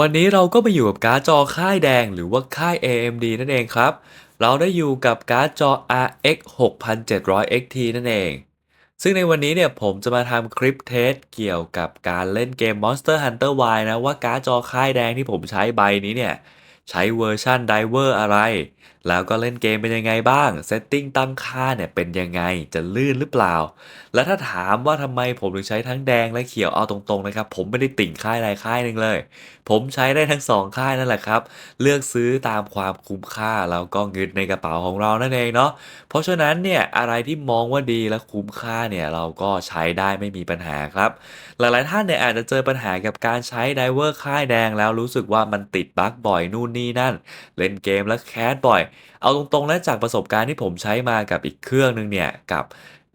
วันนี้เราก็มาอยู่กับการ์ดจอค่ายแดงหรือว่าค่าย AMD นั่นเองครับ เราได้อยู่กับการ์ดจอ RX 6700 XT นั่นเอง ซึ่งในวันนี้เนี่ยผมจะมาทำคลิปเทสเกี่ยวกับการเล่นเกม Monster Hunter Y นะว่าการ์ดจอค่ายแดงที่ผมใช้ใบนี้เนี่ย ใช้เวอร์ชันไดเวอร์อะไร แล้วก็เล่นเกมเป็นยังไงบ้าง เซตติ้งตั้งค่าเนี่ยเป็นยังไง จะลื่นหรือเปล่า และถ้าถามว่าทำไมผมถึงใช้ทั้งแดงและเขียวเอาตรงๆนะครับ ผมไม่ได้ติ่งค่ายใดค่ายหนึ่งเลย ผมใช้ได้ทั้งสองค่ายนั่นแหละครับ เลือกซื้อตามความคุ้มค่าแล้วก็เงินในกระเป๋าของเรานั่นเองเนาะ เพราะฉะนั้นเนี่ยอะไรที่มองว่าดีและคุ้มค่าเนี่ยเราก็ใช้ได้ไม่มีปัญหาครับ หลายๆท่านเนี่ยอาจจะเจอปัญหากับการใช้ไดเวอร์ค่ายแดงแล้วรู้สึกว่ามันติดบั๊กบ่อยนู่นนี่นั่น เล่นเกมแล้วแคสบ่อยเอาตรงๆนะจากประสบการณ์ที่ผมใช้มากับอีกเครื่องหนึ่งเนี่ยกับ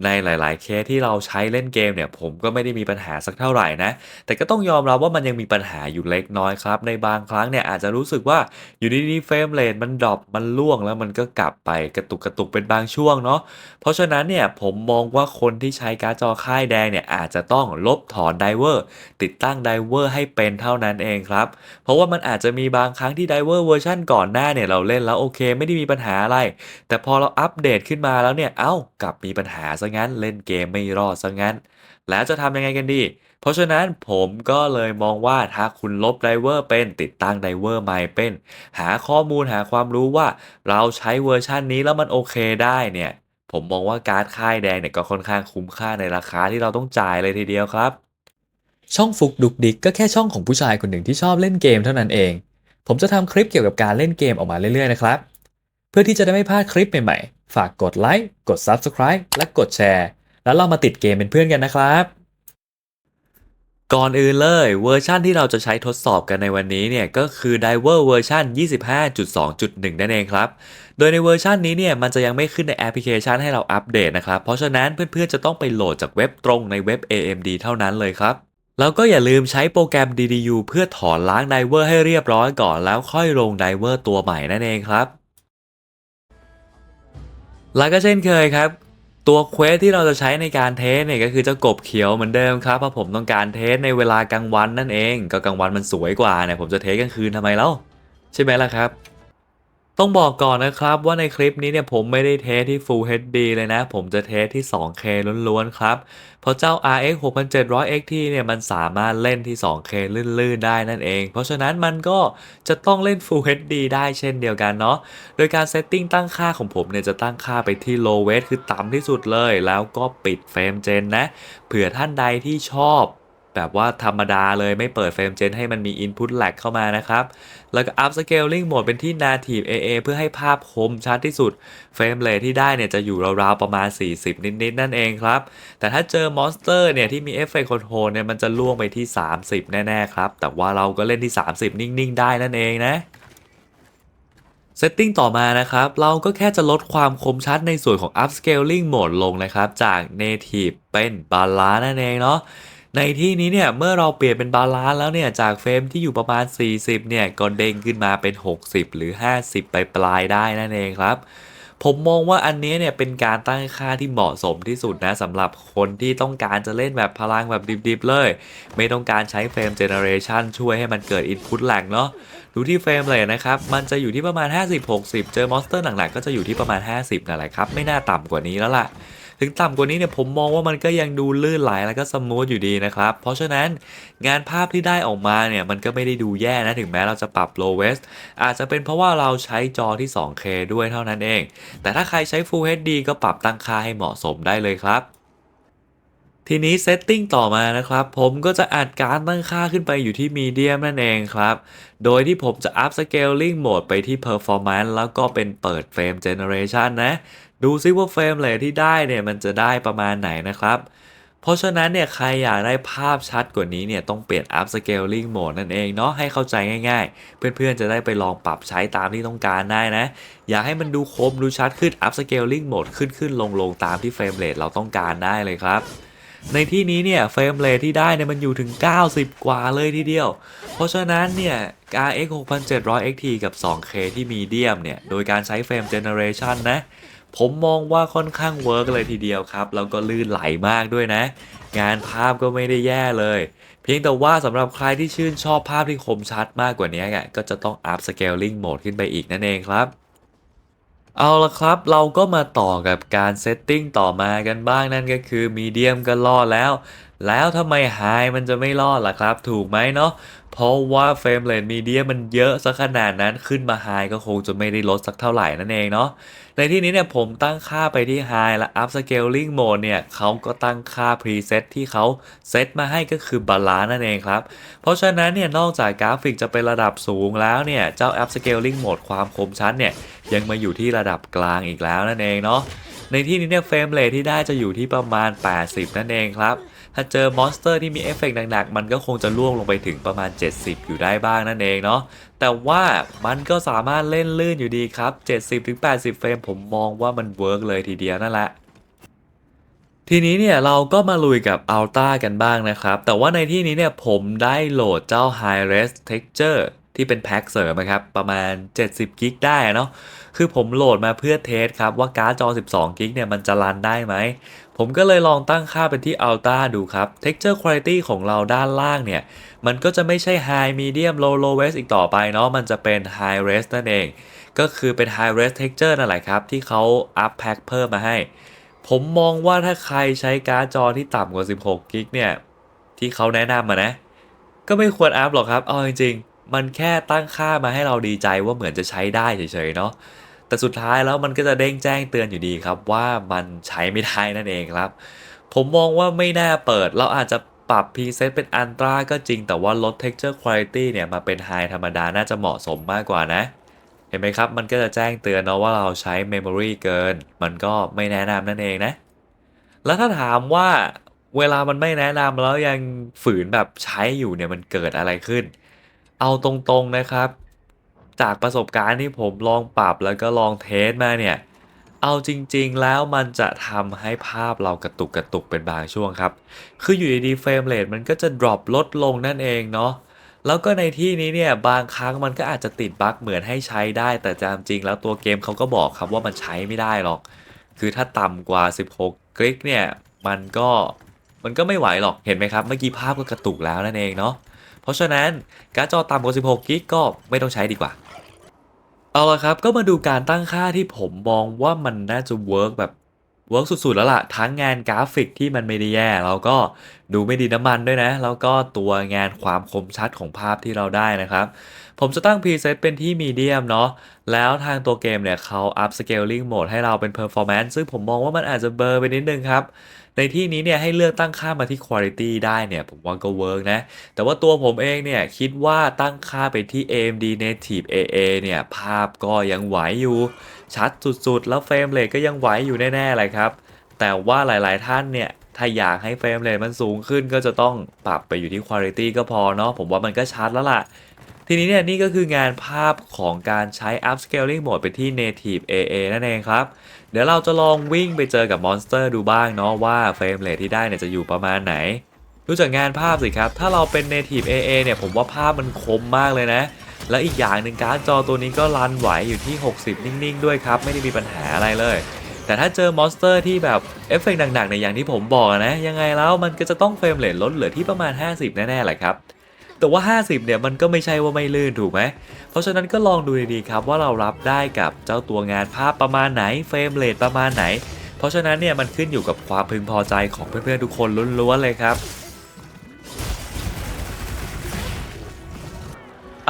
ในหลาย ๆ เคสที่เราใช้เล่นเกมเนี่ย ผมก็ไม่ได้มีปัญหาสักเท่าไหร่นะ แต่ก็ต้องยอมรับว่ามันยังมีปัญหาอยู่เล็กน้อยครับ ในบางครั้งเนี่ยอาจจะรู้สึกว่าอยู่ดีๆเฟรมเรทมันดรอปมันล่วงแล้วมันก็กลับไปกระตุกกระตุกเป็นบางช่วงเนาะเพราะฉะนั้นเนี่ยผมมองว่าคนที่ใช้การ์ดจอค่ายแดงเนี่ยอาจจะต้องลบถอนไดเวอร์ติดตั้งไดเวอร์ให้เป็นเท่านั้นเองครับ เพราะว่ามันอาจจะมีบางครั้งที่ไดเวอร์เวอร์ชันก่อนหน้าเนี่ยเราเล่นแล้วโอเค ไม่ได้มีปัญหาอะไร แต่พอเราอัปเดตขึ้นมาแล้วเนี่ยเอ้ากลับมีปัญหาซะงั้น เล่นเกมไม่รอดซะงั้น แล้วจะทำยังไงกันดี เพราะฉะนั้นผมก็เลยมองว่าถ้าคุณลบไดเวอร์เป็นติดตั้งไดเวอร์ใหม่เป็น หาข้อมูลหาความรู้ว่าเราใช้เวอร์ชันนี้แล้วมันโอเคได้เนี่ย ผมมองว่าการ์ดค่ายแดงเนี่ยก็ค่อนข้างคุ้มค่าในราคาที่เราต้องจ่ายเลยทีเดียวครับ ช่องฟุกดุกดิกก็แค่ช่องของผู้ชายคนหนึ่งที่ชอบเล่นเกมเท่านั้นเอง ผมจะทำคลิปเกี่ยวกับการเล่นเกมออกมาเรื่อยๆนะครับ เพื่อที่จะได้ไม่พลาดคลิปใหม่ๆ ฝากกดไลค์กด Subscribe และกดแชร์ แล้วเรามาติดเกมเป็นเพื่อนกันนะครับ ก่อนอื่นเลยเวอร์ชันที่เราจะใช้ทดสอบกันในวันนี้เนี่ยก็คือ Diver เวอร์ชัน25.2.1 นั่นเองครับ โดยในเวอร์ชันนี้เนี่ยมันจะยังไม่ขึ้นในแอปพลิเคชันให้เราอัปเดตนะครับ เพราะฉะนั้นเพื่อนๆจะต้องไปโหลดจากเว็บตรงในเว็บ AMD เท่านั้นเลยครับแล้วก็อย่าลืมใช้โปรแกรม DDU เพื่อถอนล้าง Diver ให้เรียบร้อยก่อนแล้วค่อยลง Diver ตัวใหม่นั่นเองครับ แล้วก็เช่นเคยครับ ตัวเควสที่เราจะใช้ในการเทสเนี่ยก็คือเจ้ากบเขียวเหมือนเดิมครับเพราะผมต้องการเทสในเวลากลางวันนั่นเอง ก็กลางวันมันสวยกว่าเนี่ยผมจะเทสกลางคืนทำไมเล่าใช่ไหมล่ะครับ ต้องบอกก่อนนะครับว่าในคลิปนี้เนี่ยผมไม่ได้เทสที่ Full HD เลยนะ ผมจะเทสที่ 2K ล้วนๆครับ เพราะเจ้า RX 6700 XT เนี่ยมันสามารถเล่นที่ 2K ลื่นๆ ได้นั่นเอง เพราะฉะนั้นมันก็จะต้องเล่น Full HD ได้เช่นเดียวกันเนาะ โดยการเซตติ้งตั้งค่าของผมเนี่ยจะตั้งค่าไปที่ low weight คือต่ำที่สุดเลย แล้วก็ปิดเฟรมเจนนะ เผื่อท่านใดที่ชอบ แบบว่าธรรมดาเลยไม่เปิดเฟรมเจนให้มันมี Input lag เข้ามานะครับ แล้วก็ up scaling โหมดเป็นที่ native AA เพื่อให้ภาพคมชัดที่สุด เฟรมเรทที่ได้เนี่ยจะอยู่ราวๆประมาณ 40 นิดๆ นั่นเองครับ แต่ถ้าเจอมอนสเตอร์เนี่ยที่มีเอฟเฟกต์คอนโทรลเนี่ยมันจะล่วงไปที่ 30 แน่ๆครับ แต่ว่าเราก็เล่นที่ 30 นิ่งๆ ได้นั่นเองนะเซตติ้งต่อมานะครับ เราก็แค่จะลดความคมชัดในส่วนของ upscaling โหมดลงนะครับ จาก native เป็น balance นั่นเองเนาะ ในที่นี้เนี่ยเมื่อเราเปลี่ยนเป็นบาลานซ์แล้วเนี่ยจากเฟรมที่อยู่ประมาณ 40เนี่ยก็เด้งขึ้นมาเป็น 60 หรือ 50 ไปปลายได้นั่นเองครับผมมองว่าอันนี้เนี่ยเป็นการตั้งค่าที่เหมาะสมที่สุดนะสำหรับคนที่ต้องการจะเล่นแบบพลังแบบดิบๆเลย ไม่ต้องการใช้เฟรมเจเนอเรชันช่วยให้มันเกิด Input lag เนาะดูที่เฟรมเลยนะครับ มันจะอยู่ที่ประมาณ 50-60 เจอมอนสเตอร์หนักๆก็จะอยู่ที่ประมาณ 50นั่นแหละครับ ไม่น่าต่ำกว่านี้แล้วล่ะ ถึงต่ำกว่านี้เนี่ยผมมองว่ามันก็ยังดูลื่นไหลแล้วก็สมูทอยู่ดีนะครับ เพราะฉะนั้นงานภาพที่ได้ออกมาเนี่ยมันก็ไม่ได้ดูแย่นะถึงแม้เราจะปรับ low west อาจจะเป็นเพราะว่าเราใช้จอที่ 2K ด้วยเท่านั้นเอง แต่ถ้าใครใช้ Full HD ก็ปรับตั้งค่าให้เหมาะสมได้เลยครับทีนี้เซตติ้งต่อมานะครับ ผมก็จะอัดการตั้งค่าขึ้นไปอยู่ที่มีเดียมนั่นเองครับ โดยที่ผมจะ up scaling โหมดไปที่ performance แล้วก็เป็นเปิดเฟรม generation นะ ดูซิว่าเฟรมเรทที่ได้เนี่ยมันจะได้ประมาณไหนนะครับ เพราะฉะนั้นเนี่ยใครอยากได้ภาพชัดกว่านี้เนี่ยต้องเปลี่ยน up scaling mode นั่นเองเนาะให้เข้าใจง่ายๆ เพื่อนๆจะได้ไปลองปรับใช้ตามที่ต้องการได้นะ อยากให้มันดูคมดูชัดขึ้น up scaling mode ขึ้นขึ้นลงลงตามที่เฟรมเรทเราต้องการได้เลยครับในที่นี้เนี่ยเฟรมเรทที่ได้เนี่ยมันอยู่ถึง 90 กว่าเลยทีเดียว เพราะฉะนั้นเนี่ย RX 6700 XT กับ 2K ที่มีเดียมเนี่ย โดยการใช้เฟรม generation นะ ผมมองว่าค่อนข้างเวิร์กเลยทีเดียวครับ แล้วก็ลื่นไหลมากด้วยนะ งานภาพก็ไม่ได้แย่เลย เพียงแต่ว่าสำหรับใครที่ชื่นชอบภาพที่คมชัดมากกว่านี้ก็จะต้องอัพสเกลลิงโหมดขึ้นไปอีกนั่นเองครับ เอาละครับเราก็มาต่อกับการเซตติ้งต่อมากันบ้างนั่นก็คือมีเดียมก็รอดแล้ว แล้วทำไมไฮมันจะไม่รอดล่ะครับ ถูกไหมเนาะเพราะว่าเฟรมเรทมีเดียมันเยอะซะขนาดนั้นขึ้นมาไฮก็คงจะไม่ได้ลดสักเท่าไหร่นั่นเองเนาะในที่นี้เนี่ยผมตั้งค่าไปที่ไฮและ up scaling mode เนี่ยเขาก็ตั้งค่า preset ที่เขาเซตมาให้ก็คือบาลานนั่นเองครับ เพราะฉะนั้นเนี่ยนอกจากกราฟิกจะเป็นระดับสูงแล้วเนี่ย เจ้า up scaling mode ความคมชัดเนี่ย ยังมาอยู่ที่ระดับกลางอีกแล้วนั่นเองเนาะในที่นี้เนี่ยเฟรมเรทที่ได้จะอยู่ที่ประมาณ 80 นั่นเองครับ ถ้าเจอมอนสเตอร์ที่มีเอฟเฟกต์หนักๆ มันก็คงจะล่วงลงไปถึงประมาณ 70 อยู่ได้บ้างนั่นเองเนาะ แต่ว่ามันก็สามารถเล่นลื่นอยู่ดีครับ 70-80 เฟรมผมมองว่ามันเวิร์กเลยทีเดียวนั่นแหละทีนี้เนี่ยเราก็มาลุยกับ Alta กันบ้างนะครับ แต่ว่าในที่นี้เนี่ยผมได้โหลดเจ้า High Res Texture ที่เป็นแพ็คเสริมนะครับ ประมาณ 70กิกได้เนาะคือผมโหลดมาเพื่อเทสครับ ว่าการ์ดจอ 12กิกเนี่ยมันจะรันได้ไหม ผมก็เลยลองตั้งค่าเป็นที่ Ultra ดูครับ Texture Quality ของเราด้านล่างเนี่ย มันก็จะไม่ใช่ High Medium Low Lowest อีกต่อไปเนาะมันจะเป็น High Res นั่นเอง ก็คือเป็น High Res Texture นั่นแหละครับ ที่เขาอัพแพ็คเพิ่มมาให้ ผมมองว่าถ้าใครใช้การ์ดจอที่ต่ำกว่า 16กิกเนี่ยที่เขาแนะนำมานะ ก็ไม่ควรอัพหรอกครับ เอาจริงๆ มันแค่ตั้งค่ามาให้เราดีใจว่าเหมือนจะใช้ได้เฉยๆเนาะแต่สุดท้ายแล้วมันก็จะเด้งแจ้งเตือนอยู่ดีครับว่ามันใช้ไม่ได้นั่นเองครับ ผมมองว่าไม่น่าเปิด เราอาจจะปรับ preset เป็น ultra ก็จริงแต่ว่าลด texture quality เนี่ยมาเป็น high ธรรมดาน่าจะเหมาะสมมากกว่านะ เห็นไหมครับ มันก็จะแจ้งเตือนเนาะว่าเราใช้ memory เกิน มันก็ไม่แนะนำนั่นเองนะ แล้วถ้าถามว่าเวลามันไม่แนะนำแล้วยังฝืนแบบใช้อยู่เนี่ยมันเกิดอะไรขึ้น เอาตรงๆนะครับ จากประสบการณ์ที่ผมลองปรับแล้วก็ลองเทสมาเนี่ย เอาจริงๆแล้วมันจะทำให้ภาพเรากระตุกกระตุกเป็นบางช่วงครับ คืออยู่ดีๆเฟรมเรทมันก็จะ drop ลดลงนั่นเองเนาะแล้วก็ในที่นี้เนี่ยบางครั้งมันก็อาจจะติดบั๊กเหมือนให้ใช้ได้ แต่จามจริงแล้วตัวเกมเขาก็บอกครับว่ามันใช้ไม่ได้หรอก คือถ้าต่ำกว่า 16กริกเนี่ยมันก็มันก็ไม่ไหวหรอกเห็นไหมครับ เมื่อกี้ภาพก็กระตุกแล้วนั่นเองเนาะ เพราะฉะนั้นการ์ดจอต่ำกว่า 16 กิกก็ไม่ต้องใช้ดีกว่า เอาละครับก็มาดูการตั้งค่าที่ผมมองว่ามันน่าจะเวิร์กแบบเวิร์กสุด ๆ แล้วล่ะ ทั้งงานกราฟิกที่มันไม่ได้แย่ แล้วก็ดูไม่ดีน้ำมันด้วยนะ แล้วก็ตัวงานความคมชัดของภาพที่เราได้นะครับ ผมจะตั้ง preset เป็นที่มีเดียมเนาะแล้วทางตัวเกมเนี่ยเขา up scaling mode ให้เราเป็น performance ซึ่งผมมองว่ามันอาจจะเบอร์ไปนิดนึงครับ ในที่นี้เนี่ยให้เลือกตั้งค่ามาที่ quality ได้เนี่ยผมว่าก็เวิร์กนะ แต่ว่าตัวผมเองเนี่ยคิดว่าตั้งค่าไปที่ AMD Native AA เนี่ยภาพก็ยังไหวอยู่ ชัดสุดๆ แล้วเฟรมเรทก็ยังไหวอยู่แน่ๆเลยครับ แต่ว่าหลายๆท่านเนี่ยถ้าอยากให้เฟรมเรทมันสูงขึ้นก็จะต้องปรับไปอยู่ที่ quality ก็พอเนาะผมว่ามันก็ชัดแล้วล่ะ ทีนี้เนี่ยนี่ก็คืองานภาพของการใช้ upscaling mode ไปที่ native AA นั่นเองครับ เดี๋ยวเราจะลองวิ่งไปเจอกับมอนสเตอร์ดูบ้างเนาะว่าเฟรมเรทที่ได้เนี่ยจะอยู่ประมาณไหนดูจากงานภาพสิครับ ถ้าเราเป็น native AA เนี่ยผมว่าภาพมันคมมากเลยนะ แล้วอีกอย่างหนึ่งการ์ดจอตัวนี้ก็รันไหวอยู่ที่ 60 นิ่งๆ ด้วยครับ ไม่ได้มีปัญหาอะไรเลย แต่ถ้าเจอมอนสเตอร์ที่แบบเอฟเฟกต์หนักๆในอย่างที่ผมบอกนะ ยังไงแล้วมันก็จะต้องเฟรมเรทลดเหลือที่ประมาณ 50 แน่ๆแหละครับ แต่ว่า 50 เนี่ยมันก็ไม่ใช่ว่าไม่ลื่นถูกไหม เพราะฉะนั้นก็ลองดูดีๆครับว่าเรารับได้กับเจ้าตัวงานภาพประมาณไหนเฟรมเรทประมาณไหน เพราะฉะนั้นเนี่ยมันขึ้นอยู่กับความพึงพอใจของเพื่อนๆทุกคนล้วนๆเลยครับ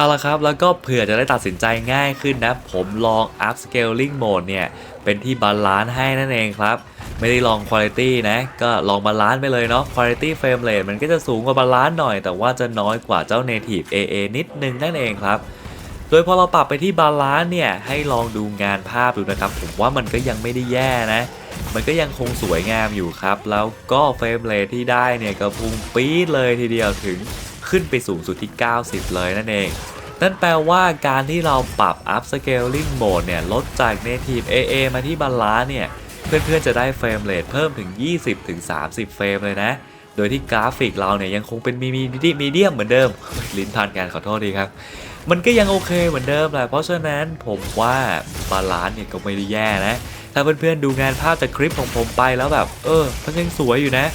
เอาละครับ แล้วก็เผื่อจะได้ตัดสินใจง่ายขึ้นนะ ผมลอง up scaling mode เนี่ย เป็นที่บาลานซ์ให้นั่นเองครับ ไม่ได้ลอง quality นะ ก็ลองบาลานซ์ไปเลยเนาะ quality frame rate มันก็จะสูงกว่าบาลานซ์หน่อย แต่ว่าจะน้อยกว่าเจ้า native AA นิดนึงนั่นเองครับโดยพอเราปรับไปที่บาลานซ์เนี่ยให้ลองดูงานภาพดูนะครับ ผมว่ามันก็ยังไม่ได้แย่นะ มันก็ยังคงสวยงามอยู่ครับ แล้วก็เฟรมเรทที่ได้เนี่ยก็พุ่งปี๊ดเลยทีเดียวถึง ขึ้นไปสูงสุดที่ 90 เลยนั่นเอง นั่นแปลว่าการที่เราปรับ up scaling mode เนี่ย ลดจาก native AA มาที่บาลานซ์เนี่ย เพื่อนๆจะได้เฟรมเรทเพิ่มถึง 20-30 เฟรมเลยนะ โดยที่กราฟิกเราเนี่ยยังคงเป็นมีมีมีเดียมเหมือนเดิม ลิ้นพันกันขอโทษทีครับมันก็ยังโอเคเหมือนเดิมแหละ เพราะฉะนั้นผมว่าบาลานซ์เนี่ยก็ไม่ได้แย่นะ ถ้าเพื่อนๆดูงานภาพจากคลิปของผมไปแล้วแบบ เออ มันยังสวยอยู่นะ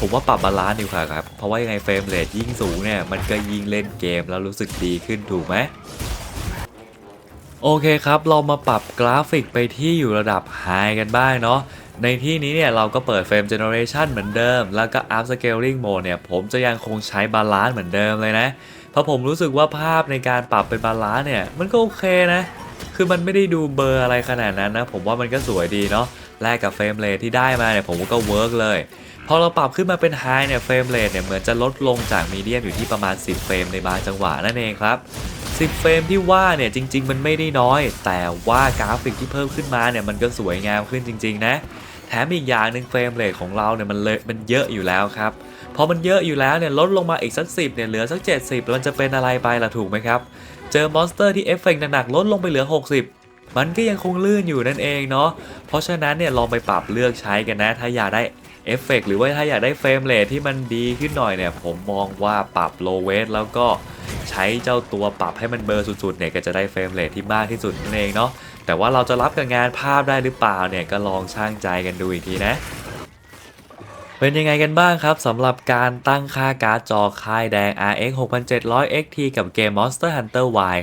ผมว่าปรับบาลานซ์ดีกว่าครับ เพราะว่ายังไงเฟรมเรทยิ่งสูงเนี่ย มันก็ยิ่งเล่นเกมแล้วรู้สึกดีขึ้นถูกไหมโอเคครับ เรามาปรับกราฟิกไปที่อยู่ระดับ High กันบ้างเนาะในที่นี้เนี่ยเราก็เปิดเฟรม Generation เหมือนเดิม แล้วก็ Up Scaling Mode เนี่ย ผมจะยังคงใช้บาลานซ์เหมือนเดิมเลยนะ เพราะผมรู้สึกว่าภาพในการปรับเป็นบาลานซ์เนี่ย มันก็โอเคนะ คือมันไม่ได้ดูเบอร์อะไรขนาดนั้นนะ ผมว่ามันก็สวยดีเนาะแลกกับเฟรมเรทที่ได้มาเนี่ยผมก็เวิร์กเลย พอเราปรับขึ้นมาเป็นไฮเนี่ยเฟรมเรทเนี่ยเหมือนจะลดลงจากมีเดียมอยู่ที่ประมาณ 10 เฟรมในบางจังหวะนั่นเองครับ 10 เฟรมที่ว่าเนี่ยจริง ๆ มันไม่ได้น้อย แต่ว่ากราฟิกที่เพิ่มขึ้นมาเนี่ยมันก็สวยงามขึ้นจริง ๆ นะแถมอีกอย่างหนึ่งเฟรมเรทของเราเนี่ยมันเลยมันเยอะอยู่แล้วครับพอมันเยอะอยู่แล้วเนี่ยลดลงมาอีกสักสิเนี่ยเหลือสัก 70มันจะเป็นอะไรไปล่ะถูกไหมครับเจอมอนสเตอร์ที่เอฟเฟกต์หนักๆลดลงไปเหลือ 60 มันก็ยังคงลื่นอยู่นั่นเองเนาะเพราะฉะนั้นเนี่ยลองไปปรับเลือกใช้กันนะ ถ้าอยากได้ เอฟเฟกต์หรือว่าถ้าอยากได้เฟรมเรทที่มันดีขึ้นหน่อยเนี่ย ผมมองว่าปรับโลเวสแล้วก็ใช้เจ้าตัวปรับให้มันเบอร์สุดๆเนี่ยก็จะได้เฟรมเรทที่มากที่สุดนั่นเองเนาะแต่ว่าเราจะรับกับงานภาพได้หรือเปล่าเนี่ยก็ลองช่างใจกันดูอีกทีนะเป็นยังไงกันบ้างครับสำหรับการตั้งค่าการ์ดจอค่ายแดง RX 6700 XT กับเกม Monster Hunter Y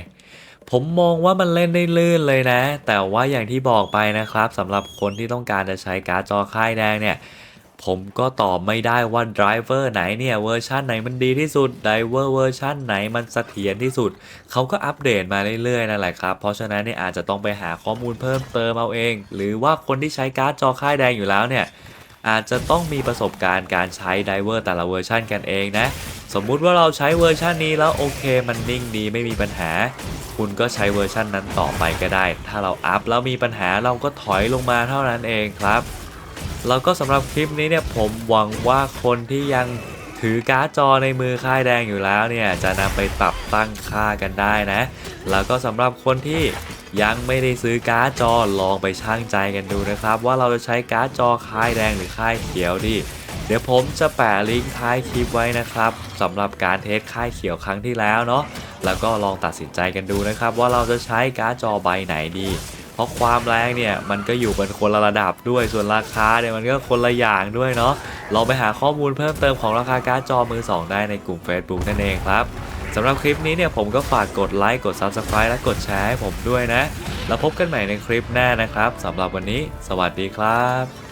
ผมมองว่ามันเล่นได้ลื่นเลยนะ แต่ว่าอย่างที่บอกไปนะครับสำหรับคนที่ต้องการจะใช้การ์ดจอค่ายแดงเนี่ย ผมก็ตอบไม่ได้ว่าไดรเวอร์ไหนเนี่ยเวอร์ชันไหนมันดีที่สุดไดรเวอร์เวอร์ชันไหนมันเสถียรที่สุด เขาก็อัปเดตมาเรื่อยๆนั่นแหละครับ เพราะฉะนั้นเนี่ยอาจจะต้องไปหาข้อมูลเพิ่มเติมเอาเอง หรือว่าคนที่ใช้การ์ดจอค่ายแดงอยู่แล้วเนี่ยอาจจะต้องมีประสบการณ์การใช้ไดเวอร์แต่ละเวอร์ชันกันเองนะ สมมุติว่าเราใช้เวอร์ชันนี้แล้วโอเค มันนิ่งดีไม่มีปัญหา คุณก็ใช้เวอร์ชันนั้นต่อไปก็ได้ ถ้าเราอัพแล้วมีปัญหาเราก็ถอยลงมาเท่านั้นเองครับ แล้วก็สำหรับคลิปนี้เนี่ยผมหวังว่าคนที่ยังถือการ์ดจอในมือค่ายแดงอยู่แล้วเนี่ยจะนำไปปรับตั้งค่ากันได้นะ แล้วก็สำหรับคนที่ยังไม่ได้ซื้อการ์ดจอลองไปช่างใจกันดูนะครับ ว่าเราจะใช้การ์ดจอค่ายแดงหรือค่ายเขียวดี เดี๋ยวผมจะแปะลิงก์ท้ายคลิปไว้นะครับสำหรับการเทสค่ายเขียวครั้งที่แล้วเนาะแล้วก็ลองตัดสินใจกันดูนะครับ ว่าเราจะใช้การ์ดจอใบไหนดี เพราะความแรงเนี่ยมันก็อยู่เป็นคนละระดับด้วยส่วนราคาเนี่ยมันก็คนละอย่างด้วยเนาะเราไปหาข้อมูลเพิ่มเติมของราคาการ์ดจอมือ 2 ได้ในกลุ่ม Facebook นั่นเองครับสำหรับคลิปนี้เนี่ยผมก็ฝากกดไลค์กด Subscribe และกดแชร์ให้ผมด้วยนะ แล้วพบกันใหม่ในคลิปหน้านะครับสำหรับวันนี้ สวัสดีครับ